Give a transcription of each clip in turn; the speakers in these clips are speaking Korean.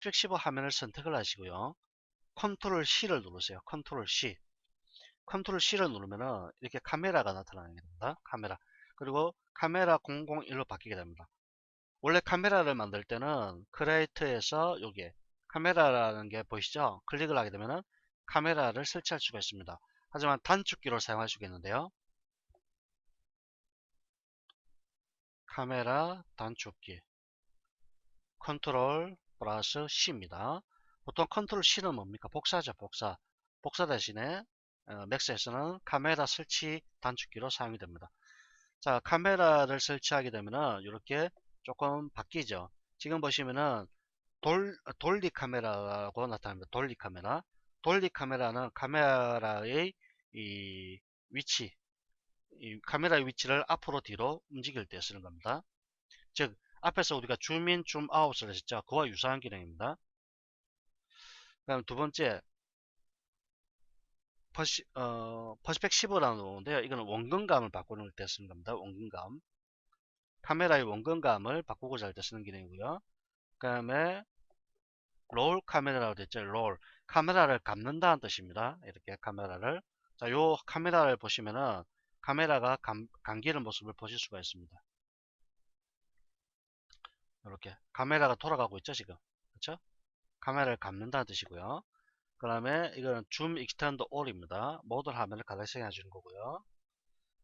플렉시블 화면을 선택을 하시고요. 컨트롤 C를 누르세요. 컨트롤 C. 컨트롤 C를 누르면은 이렇게 카메라가 나타나게 됩니다. 카메라. 그리고 카메라 001로 바뀌게 됩니다. 원래 카메라를 만들 때는 크레이트에서 여기에 카메라라는 게 보이시죠? 클릭을 하게 되면은 카메라를 설치할 수가 있습니다. 하지만 단축키로 사용할 수가 있는데요. 카메라 단축키 컨트롤 플러스 C입니다. 보통 컨트롤 C는 뭡니까? 복사죠, 복사. 복사 대신에 어, 맥스에서는 카메라 설치 단축키로 사용이 됩니다. 자, 카메라를 설치하게 되면은 이렇게 조금 바뀌죠. 지금 보시면은 돌, 돌리 카메라라고 나타납니다. 돌리 카메라. 돌리 카메라는 카메라의 이 위치, 이 카메라의 위치를 앞으로 뒤로 움직일 때 쓰는 겁니다. 즉, 앞에서 우리가 줌인, 줌아웃을 했었죠. 그와 유사한 기능입니다. 그다음 두 번째, 퍼시, 어, 퍼스펙시브라는 건데요. 이거는 원근감을 바꾸는 때 쓰는 겁니다. 원근감. 카메라의 원근감을 바꾸고자 할 때 쓰는 기능이고요. 그 다음에 롤 카메라라고 됐죠. 롤. 카메라를 감는다는 뜻입니다. 이렇게 카메라를. 자, 요 카메라를 보시면은 카메라가 감, 감기는 모습을 보실 수가 있습니다. 이렇게 카메라가 돌아가고 있죠, 지금. 그렇죠? 카메라를 감는다는 뜻이고요. 그 다음에 이거는 줌 익스텐드 올입니다. 모든 화면을 가닥세게 해주는 거고요.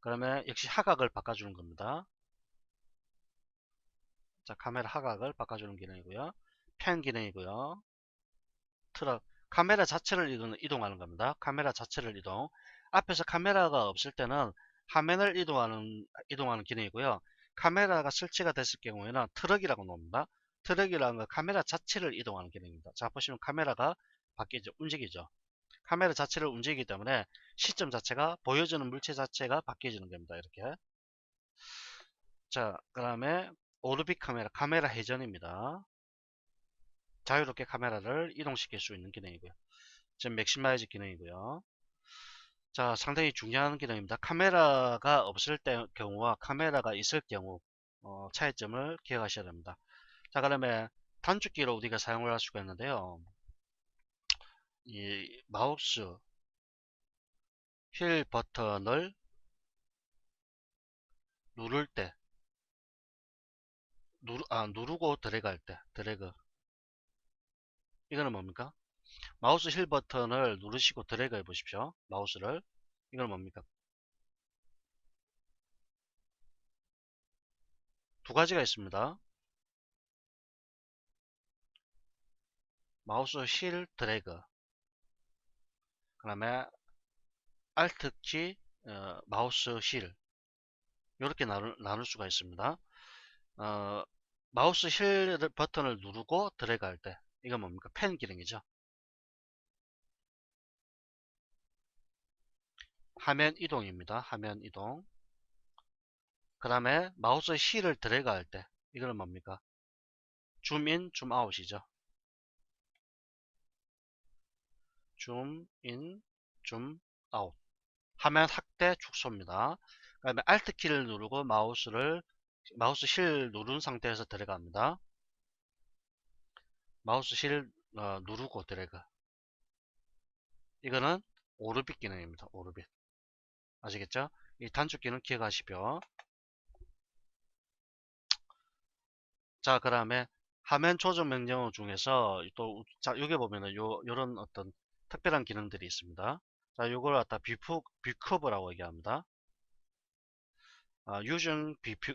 그 다음에 역시 하각을 바꿔주는 겁니다. 자, 카메라 하각을 바꿔주는 기능이고요. 펜 기능이고요. 트럭. 카메라 자체를 이동하는 겁니다. 카메라 자체를 이동. 앞에서 카메라가 없을 때는 화면을 이동하는, 이동하는 기능이고요. 카메라가 설치가 됐을 경우에는 트럭이라고 나옵니다. 트럭이라는 건 카메라 자체를 이동하는 기능입니다. 자, 보시면 카메라가 바뀌죠. 움직이죠. 카메라 자체를 움직이기 때문에 시점 자체가 보여주는 물체 자체가 바뀌어지는 겁니다. 이렇게. 자, 그 다음에 오르빅 카메라, 카메라 회전입니다. 자유롭게 카메라를 이동시킬 수 있는 기능이고요. 지금 맥시마이즈 기능이고요. 자, 상당히 중요한 기능입니다. 카메라가 없을 때 경우와 카메라가 있을 경우 어, 차이점을 기억하셔야 됩니다. 자, 그다음에 단축키로 우리가 사용을 할 수가 있는데요. 이 마우스 휠 버튼을 누를 때 누르, 아, 누르고 드래그 할 때 드래그 이거는 뭡니까 마우스 힐 버튼을 누르시고 드래그 해 보십시오. 마우스를. 이건 뭡니까? 두 가지가 있습니다. 마우스 힐 드래그. 그 다음에 Alt키 어, 마우스 힐. 이렇게 나눌, 나눌 수가 있습니다. 어, 마우스 힐 버튼을 누르고 드래그 할 때. 이건 뭡니까? 펜 기능이죠 화면 이동입니다 화면 이동 그 다음에 마우스 힐을 드래그 할 때 이거는 뭡니까 줌인 줌아웃이죠 줌인 줌아웃 화면 확대 축소입니다 그 다음에 Alt 키를 누르고 마우스를 마우스 실 누른 상태에서 들어갑니다. 마우스 실 어, 누르고 드래그. 이거는 오르빗 기능입니다. 오르빗. 아시겠죠? 이 단축키는 기억하시고요. 자, 그 다음에 화면 조정 명령 중에서 또, 자, 여기 보면은 요, 요런 어떤 특별한 기능들이 있습니다. 자, 요걸 갖다 뷰, 뷰커브라고 얘기합니다. 아, using 뷰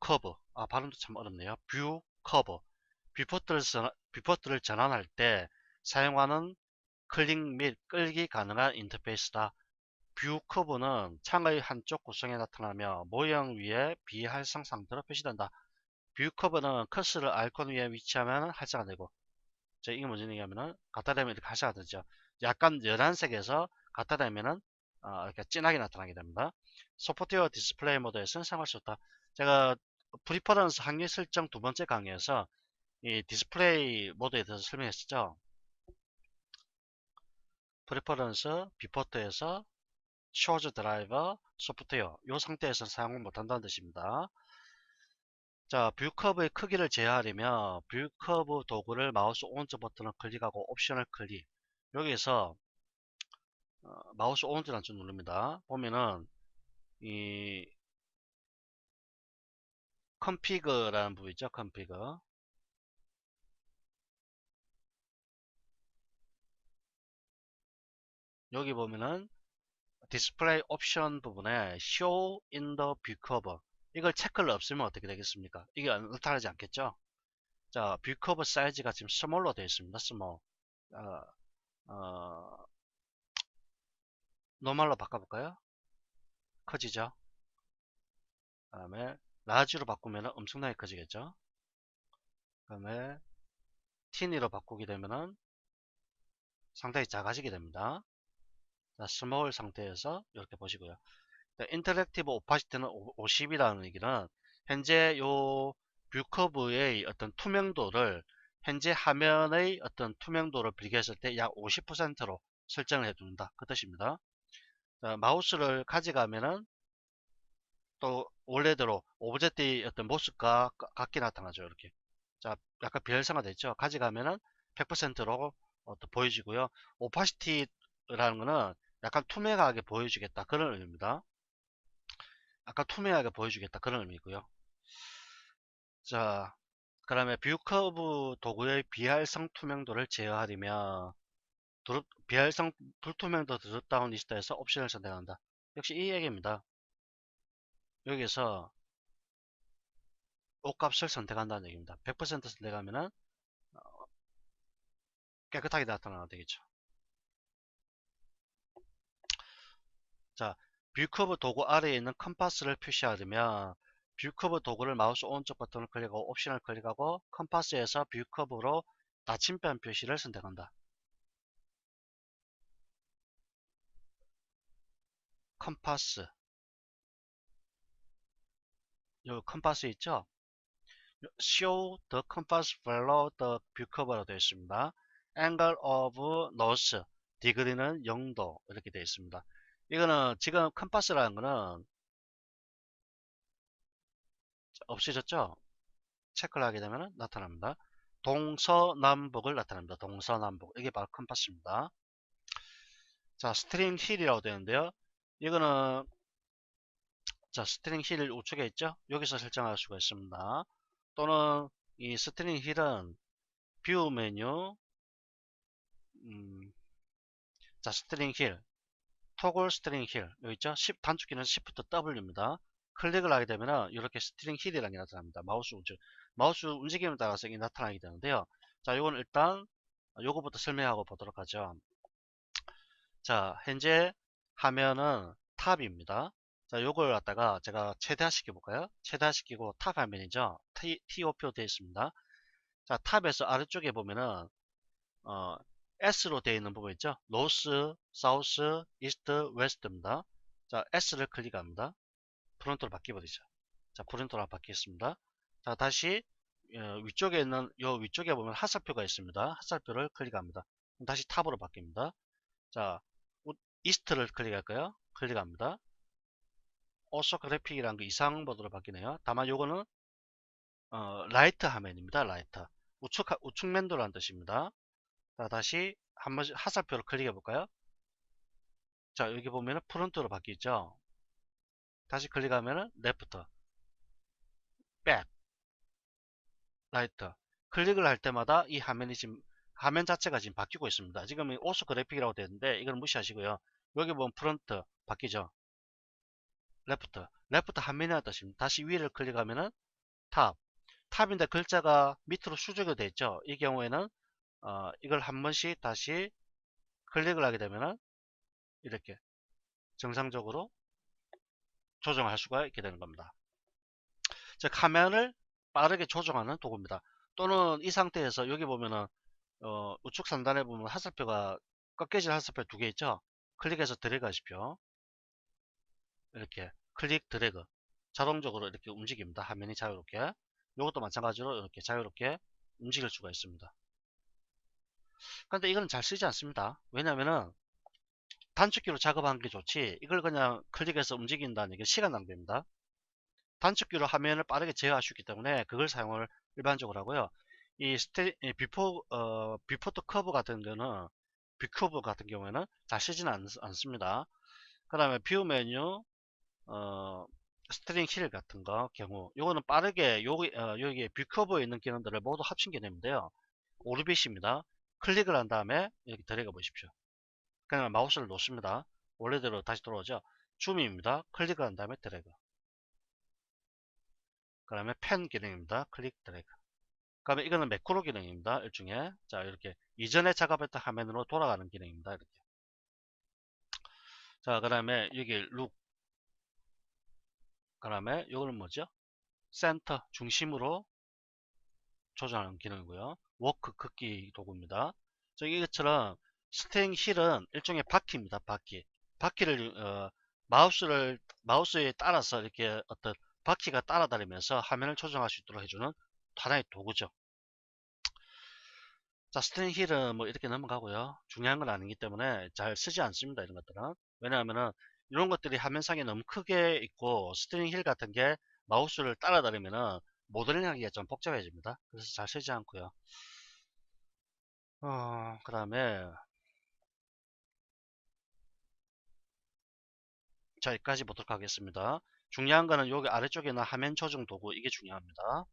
커버 아 발음도 참 어렵네요 뷰 커버 뷰포트를, 뷰포트를 전환할 때 사용하는 클릭 및 끌기 가능한 인터페이스다 뷰 커브는 창의 한쪽 구성에 나타나며 모형 위에 비활성 상태로 표시된다 뷰 커브는 커스를 아이콘 위에 위치하면 활성화되고 저 이게 무슨 얘기냐면은 갖다 대면 이렇게 활성화되죠 약간 연한색에서 갖다 대면은 어, 이렇게 진하게 나타나게 됩니다. 소프트웨어 디스플레이 모드에서는 사용할 수 없다. 제가 프리퍼런스 확률 설정 두 번째 강의에서 이 디스플레이 모드에 대해서 설명했었죠. 프리퍼런스 비포트에서 쇼즈 드라이버 소프트웨어 이 상태에서는 사용을 못한다는 뜻입니다. 자, 뷰 커브의 크기를 제어하려면 뷰 커브 도구를 마우스 오른쪽 버튼을 클릭하고 옵션을 클릭. 여기에서 어, 마우스 오른쪽 단추 누릅니다. 보면은 이 컨피그라는 부분 있죠. 컨피그. 여기 보면은 디스플레이 옵션 부분에 show in the view cover 이걸 체크를 없으면 어떻게 되겠습니까? 이게 나타나지 않겠죠? 자, 뷰 커버 사이즈가 지금 스몰로 되어 있습니다. 스몰. 어, 어, 노멀로 바꿔볼까요? 커지죠? 그 다음에 라지로 바꾸면 엄청나게 커지겠죠? 그 다음에 티니로 바꾸게 되면은 상당히 작아지게 됩니다. 자, 스몰 상태에서 이렇게 보시고요. 인터랙티브 오파시티는 50이라는 얘기는 현재 요 뷰커브의 어떤 투명도를 현재 화면의 어떤 투명도를 비교했을 때 약 50%로 설정을 해둔다. 그 뜻입니다. 자, 마우스를 가져가면은 또 원래대로 오브젝트의 어떤 모습과 같게 나타나죠 이렇게. 자 약간 비활성화 됐죠? 가져가면은 100%로 어, 보여지고요. 오파시티라는 거는 약간 투명하게 보여주겠다. 그런 의미입니다. 아까 투명하게 보여주겠다. 그런 의미고요. 자 그 다음에 뷰 커브 도구의 비활성 투명도를 제어하려면 드롭, 비활성 불투명도 드롭다운 리스트에서 옵션을 선택한다. 역시 이 얘기입니다. 여기서 옷값을 선택한다는 얘기입니다. 100% 선택하면은 어, 깨끗하게 나타나야 되겠죠 자 뷰커브 도구 아래에 있는 컴파스를 표시하려면 뷰커브 도구를 마우스 오른쪽 버튼을 클릭하고 옵션을 클릭하고 컴파스에서 뷰커브로 나침반 표시를 선택한다. 컴파스 요 컴파스 있죠? show the compass below the view cover로 되어 있습니다. angle of north 디그리는 0도 이렇게 되어 있습니다. 이거는 지금 컴파스라는 거는 없어졌죠? 체크를 하게 되면 나타납니다. 동서남북을 나타납니다. 동서남북. 이게 바로 컴파스입니다. 자, 스트링 힐이라고 되는데요. 이거는 자, 스트링 힐 우측에 있죠? 여기서 설정할 수가 있습니다. 또는 이 스트링 힐은 뷰 메뉴 음, 자, 스트링 힐 토글 스트링 힐 여기 있죠? 10 단축키는 Shift W입니다. 클릭을 하게 되면 이렇게 스트링 힐이라는 게 나타납니다. 마우스 움직 마우스 움직임에 따라서 이게 나타나게 되는데요. 자, 이건 일단 요거부터 설명하고 보도록 하죠. 자, 현재 화면은 탑입니다. 자, 요걸 갖다가 제가 최대화 시켜 볼까요? 최대화 시키고 탑 화면이죠. T, TOP로 되어 있습니다. 자, 탑에서 아래쪽에 보면은 어, S로 되어 있는 부분 있죠. 노스, 사우스, 이스트, 웨스트입니다. 자, S를 클릭합니다. 프론트로 바뀌어버리죠. 자, 프론트로 바뀌겠습니다. 자, 다시 어, 위쪽에 있는 요 위쪽에 보면 하살표가 있습니다. 하살표를 클릭합니다. 다시 탑으로 바뀝니다. 자, 이스트를 클릭할까요? 클릭합니다. 오소 그래픽이라는 거 이상 모드로 바뀌네요. 다만 요거는 어, 라이트 화면입니다. 라이트. 우측, 우측 맨도라는 뜻입니다. 자, 다시 한번 하살표를 클릭해 볼까요? 자, 여기 보면은 프론트로 바뀌죠. 다시 클릭하면은 레프트, 백, 라이트. 클릭을 할 때마다 이 화면이 지금 화면 자체가 지금 바뀌고 있습니다. 지금 오수 그래픽이라고 되는데 이걸 무시하시고요. 여기 보면 프론트 바뀌죠. 레프트, 레프트 화면이라는 뜻입니다. 다시 위를 클릭하면은 탑, 탑인데 글자가 밑으로 수직이 되어 있죠. 이 경우에는 어, 이걸 한 번씩 다시 클릭을 하게 되면은 이렇게 정상적으로 조정할 수가 있게 되는 겁니다. 즉 화면을 빠르게 조정하는 도구입니다. 또는 이 상태에서 여기 보면은 어, 우측 상단에 보면 하살표가 꺾여진 하살표 두 개 있죠. 클릭해서 드래그 하십시오. 이렇게 클릭 드래그 자동적으로 이렇게 움직입니다. 화면이 자유롭게 이것도 마찬가지로 이렇게 자유롭게 움직일 수가 있습니다. 그런데 이거는 잘 쓰지 않습니다. 왜냐하면은 단축키로 작업하는 게 좋지 이걸 그냥 클릭해서 움직인다는 게 시간 낭비입니다 단축키로 화면을 빠르게 제어할 수 있기 때문에 그걸 사용을 일반적으로 하고요. 이 스테, 이 비포, 어, 비포트 커브 같은 경우는, 비커브 같은 경우에는 잘 쓰지는 않, 않습니다. 그 다음에 뷰 메뉴, 어, 스트링 힐 같은 거 경우, 요거는 빠르게 여기, 어, 여기 뷰커브에 있는 기능들을 모두 합친 개념인데요. 오르빗입니다. 클릭을 한 다음에 이렇게 들어가 보십시오. 그냥 마우스를 놓습니다. 원래대로 다시 돌아오죠. 줌입니다. 클릭을 한 다음에 드래그. 그 다음에 펜 기능입니다. 클릭 드래그. 그 다음에 이거는 매크로 기능입니다. 일종의. 자, 이렇게 이전에 작업했던 화면으로 돌아가는 기능입니다. 이렇게. 자, 그 다음에 여기 룩. 그 다음에 이거는 뭐죠? 센터 중심으로 조정하는 기능이고요. 워크 긋기 도구입니다. 저 이것처럼 스팅 힐은 일종의 바퀴입니다. 바퀴. 바퀴를 어, 마우스를 마우스에 따라서 이렇게 어떤 바퀴가 따라다니면서 화면을 조정할 수 있도록 해주는 하나의 도구죠. 자, 스트링 힐은 뭐 이렇게 넘어가고요. 중요한 건 아니기 때문에 잘 쓰지 않습니다. 이런 것들은. 왜냐하면은 이런 것들이 화면상에 너무 크게 있고 스트링 힐 같은 게 마우스를 따라다니면은 모델링하기가 좀 복잡해집니다. 그래서 잘 쓰지 않고요. 어, 그 다음에 자, 여기까지 보도록 하겠습니다. 중요한 거는 여기 아래쪽에 있는 화면 조정 도구 이게 중요합니다.